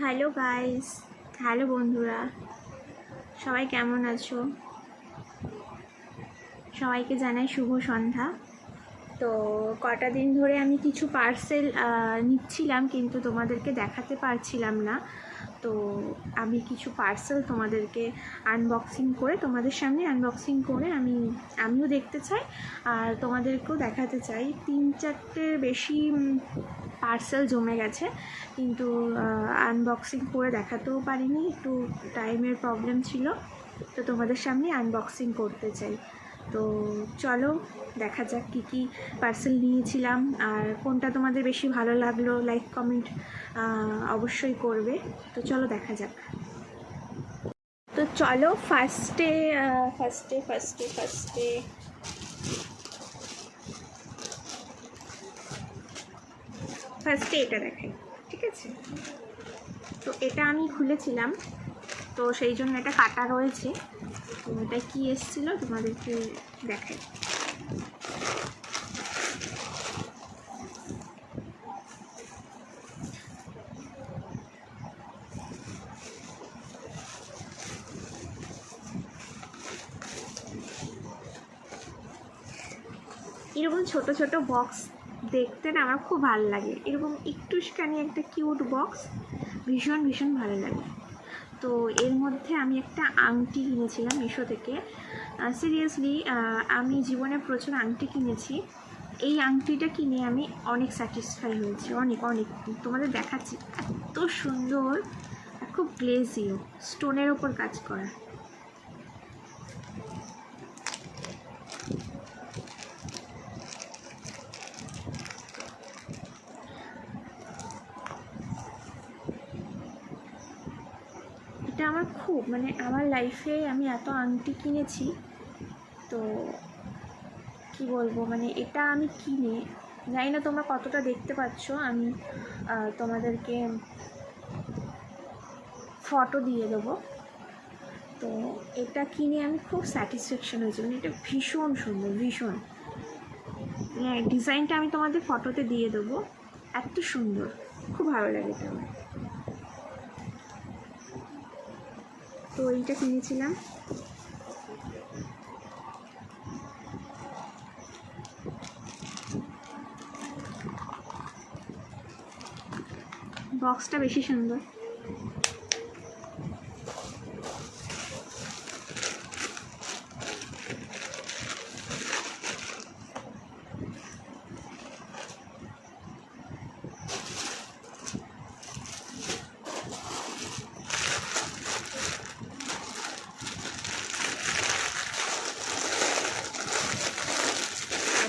Hello guys hello বন্ধুরা সবাই কেমন আছো? সবাইকে জানাই শুভ সন্ধ্যা। তো কটা দিন ধরে আমি কিছু পার্সেল নিচ্ছিলাম কিন্তু তোমাদেরকে দেখাতে পারছিলাম না। তো আমি কিছু পার্সেল তোমাদেরকে আনবক্সিং করে, তোমাদের সামনে আনবক্সিং করে আমি, আমিও দেখতে চাই আর তোমাদেরকেও দেখাতে চাই। তিন চারটের বেশি পার্সেল জমে গেছে কিন্তু আনবক্সিং করে দেখাতেও পারিনি, একটু টাইমের প্রবলেম ছিল। তো তোমাদের সামনে আনবক্সিং করতে চাই। তো চলো, দেখা যাক কী কী পার্সেল নিয়েছিলাম আর কোনটা তোমাদের বেশি ভালো লাগল লাইক কমেন্ট অবশ্যই করবে। তো চলো, দেখা যাক। তো চলো ফার্স্টে ফার্স্টে ফার্স্টে ফার্স্টে ফার্স্টে এটা দেখাই, ঠিক আছে? তো এটা আমি খুলেছিলাম, তো সেই জন্য এটা কাটা রয়েছে। এটা কী এসেছিল, তোমাদেরকে দেখাই। এরকম ছোট ছোট বক্স দেখতে না আমার খুব ভালো লাগে। এরকম একটুখানি একটা কিউট বক্স ভীষণ ভীষণ ভালো লাগে। তো এর মধ্যে আমি একটা আংটি কিনেছিলাম মিশো থেকে। সিরিয়াসলি আমি জীবনে প্রচুর আংটি কিনেছি। এই আংটিটা কিনে আমি অনেক স্যাটিসফাই হয়েছি, অনেক অনেক। তোমাদের দেখাচ্ছি, এত সুন্দর খুব গ্লেজিও স্টোনের ওপর কাজ করা এটা আমার খুব মানে আমার লাইফে আমি এত আংটি কিনেছি, তো কি বলব মানে এটা আমি কিনে জানি না তোমরা কতটা দেখতে পাচ্ছ, আমি তোমাদেরকে ফটো দিয়ে দেবো। তো এটা কিনে আমি খুব স্যাটিসফ্যাকশন হয়েছি মানে এটা ভীষণ সুন্দর, ভীষণ। হ্যাঁ ডিজাইনটা আমি তোমাদের ফটোতে দিয়ে দেবো, এত সুন্দর, খুব ভালো লাগে আমার। তো এইটা কিনেছিলাম। বক্সটা বেশি সুন্দর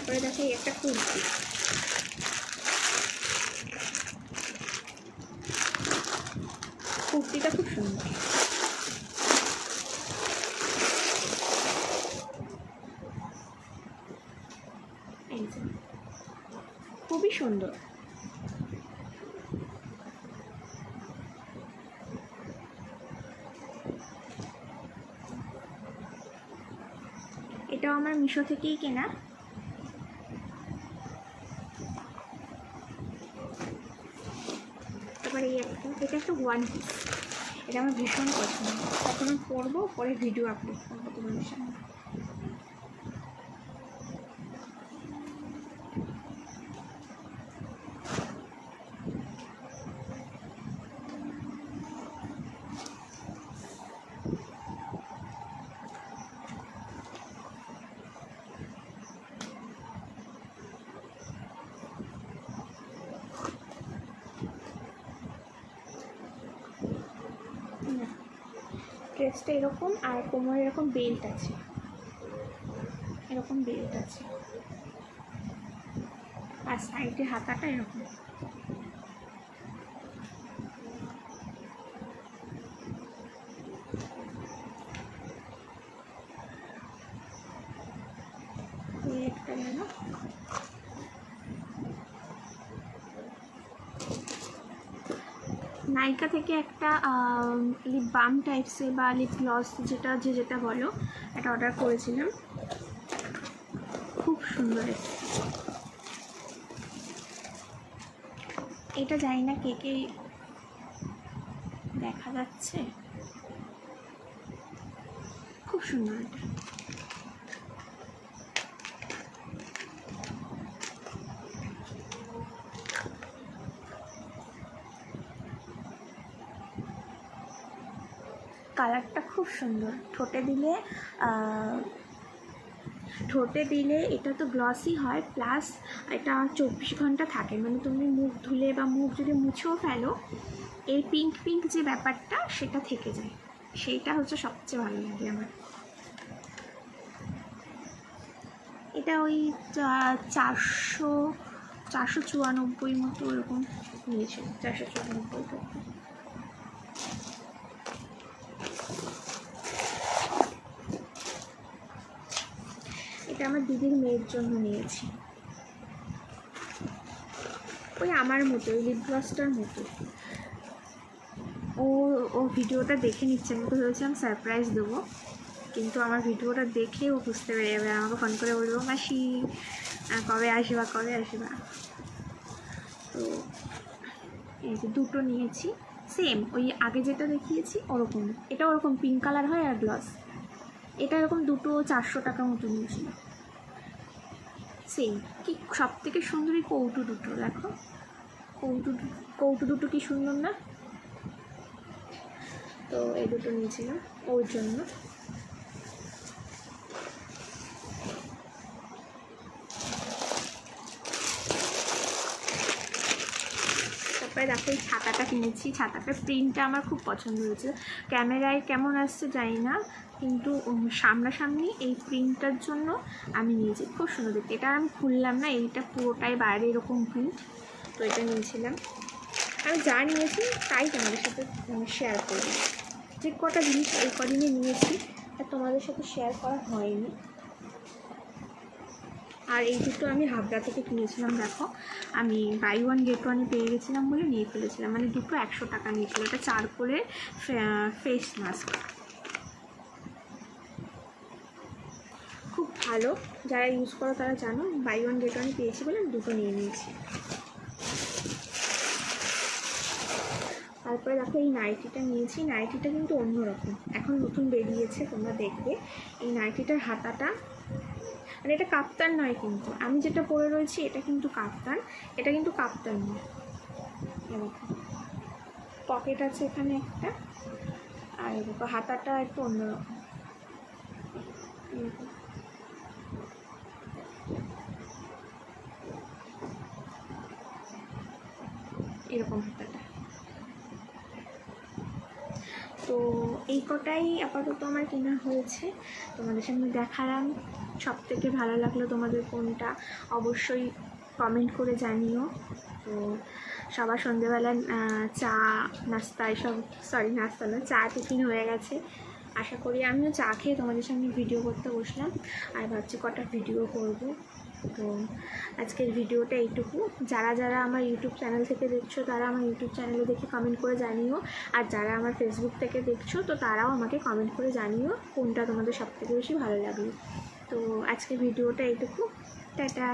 তারপরে দেখো এই একটা কুর্তি কুর্তিটা খুব সুন্দর। খুবই সুন্দর। এটাও আমার মিশো থেকেই কেনা তারপরে এই একটা এটা একটা ওয়ান পিস এটা আমার ভীষণ পছন্দ। এখন পরবো পরে ভিডিও আপলোড করব তোমাদের সামনে না ড্রেসটা এরকম আর কোমরে এরকম বেল্ট আছে। এরকম বেল্ট আছে। আর সাইডে হাতাটা এরকম। একটা গেল নাইকা থেকে একটা লিপ বাম টাইপসে বা লিপ গ্লস যেটা, যে যেটা বলো এটা অর্ডার করেছিলাম। খুব সুন্দর এটা জানি না কে কে দেখা যাচ্ছে। খুব সুন্দর এটা। কালারটা খুব সুন্দর। ঠোঁটে দিলে ঠোঁটে দিলে এটা তো গ্লসি হয় প্লাস এটা চব্বিশ ঘণ্টা থাকে। মানে তুমি মুখ ধুলে বা মুখ যদি মুছেও ফেলো, এই পিঙ্ক পিঙ্ক যে ব্যাপারটা সেটা থেকে যায়। সেইটা হচ্ছে সবচেয়ে ভালো লাগে আমার। এটা ওই চারশো চারশো চুয়ানব্বই মতো ওরকম নিয়েছিল চারশো চুয়ানব্বই টাকা এটা আমার দিদির মেয়ের জন্য নিয়েছি। ওই আমার মতো, ওই লিপ গ্লসটার মতো। ও ও ভিডিওটা দেখে নিচ্ছে। আমি তো ভেবেছিলাম সারপ্রাইজ দেবো। কিন্তু আমার ভিডিওটা দেখে ও বুঝতে পেরে যাবে। আমাকে ফোন করে বলব, মাসি কবে আসবা কবে আসবা? তো এই যে দুটো নিয়েছি। সেম ওই আগে যেটা দেখিয়েছি, ওরকম। এটা ওরকম পিঙ্ক কালার হয় আর গ্লস এটা এরকম দুটো চারশো টাকা মতো নিয়েছিল সেম কি সব থেকে সুন্দর কৌটু দুটো, দেখো। কৌটু কৌটু দুটো কি সুন্দর না? তো এই দুটো নিয়েছিলাম, ওর জন্য। তারপরে দেখো, এই ছাতাটা কিনেছি। ছাতাটার প্রিন্টটা আমার খুব পছন্দ হয়েছে। ক্যামেরায় কেমন আসছে জানি না, কিন্তু সামনাসামনি এই প্রিন্টটার জন্য আমি নিয়েছি। খুব সুন্দর দেখতে। এটা আমি খুললাম না, এইটা পুরোটাই বাইরে এরকম প্রিন্ট তো এটা নিয়েছিলাম। আমি যা নিয়েছি তাই তোমাদের সাথে শেয়ার করব। যে কটা জিনিস এই কদিনে নিয়েছি, আর তোমাদের সাথে শেয়ার করা হয়নি। আর এই দুটো আমি হাবড়া থেকে কিনেছিলাম, দেখো। আমি বাই ওয়ান গেট ওয়ানে পেয়ে গেছিলাম বলে নিয়ে ফেলেছিলাম। মানে দুটো একশো টাকা নিয়েছিল। এটা চার করে ফেস মাস্ক খুব ভালো। যারা ইউজ করো তারা জানো বাই ওয়ান গেট ওয়ানে পেয়েছি বলে আমি দুটো নিয়ে নিয়েছি। তারপরে দেখো এই নাইটিটা নিয়েছি। নাইটিটা কিন্তু অন্যরকম। এখন নতুন বেরিয়েছে, তোমরা দেখবে। এই নাইটিটার হাতাটা মানে এটা কাপ্তান নয় কিন্তু। আমি যেটা পরে রয়েছি, এটা কিন্তু কাপ্তান। এটা কিন্তু কাপ্তান নয়। পকেট আছে এখানে একটা। আর দেখো হাতাটা একটু অন্যরকম। এই এরকম হাতাটা। তো এই কটাই আপাতত আমার কেনা হয়েছে। তোমাদের সামনে দেখালাম। সব থেকে ভালো লাগল তোমাদের কোনটা, অবশ্যই কমেন্ট করে জানিও। তো সবার সন্ধেবেলা চা, নাস্তা এসব সরি নাস্তা না, চা টিফিন হয়ে গেছে। আশা করি আমিও চা খেয়ে তোমাদের সামনে ভিডিও করতে বসলাম। আর ভাবছি কটা ভিডিও করব। তো আজকের ভিডিওটা এইটুকু। যারা যারা আমার ইউটিউব চ্যানেল থেকে দেখছ, তারা আমার ইউটিউব চ্যানেলে দেখে কমেন্ট করে জানিও। আর যারা আমার ফেসবুক থেকে দেখছ, তো তারাও আমাকে কমেন্ট করে জানিও কোনটা তোমাদের সবথেকে বেশি ভালো লাগল। তো আজকে ভিডিওটা এইটুকু। টাটা।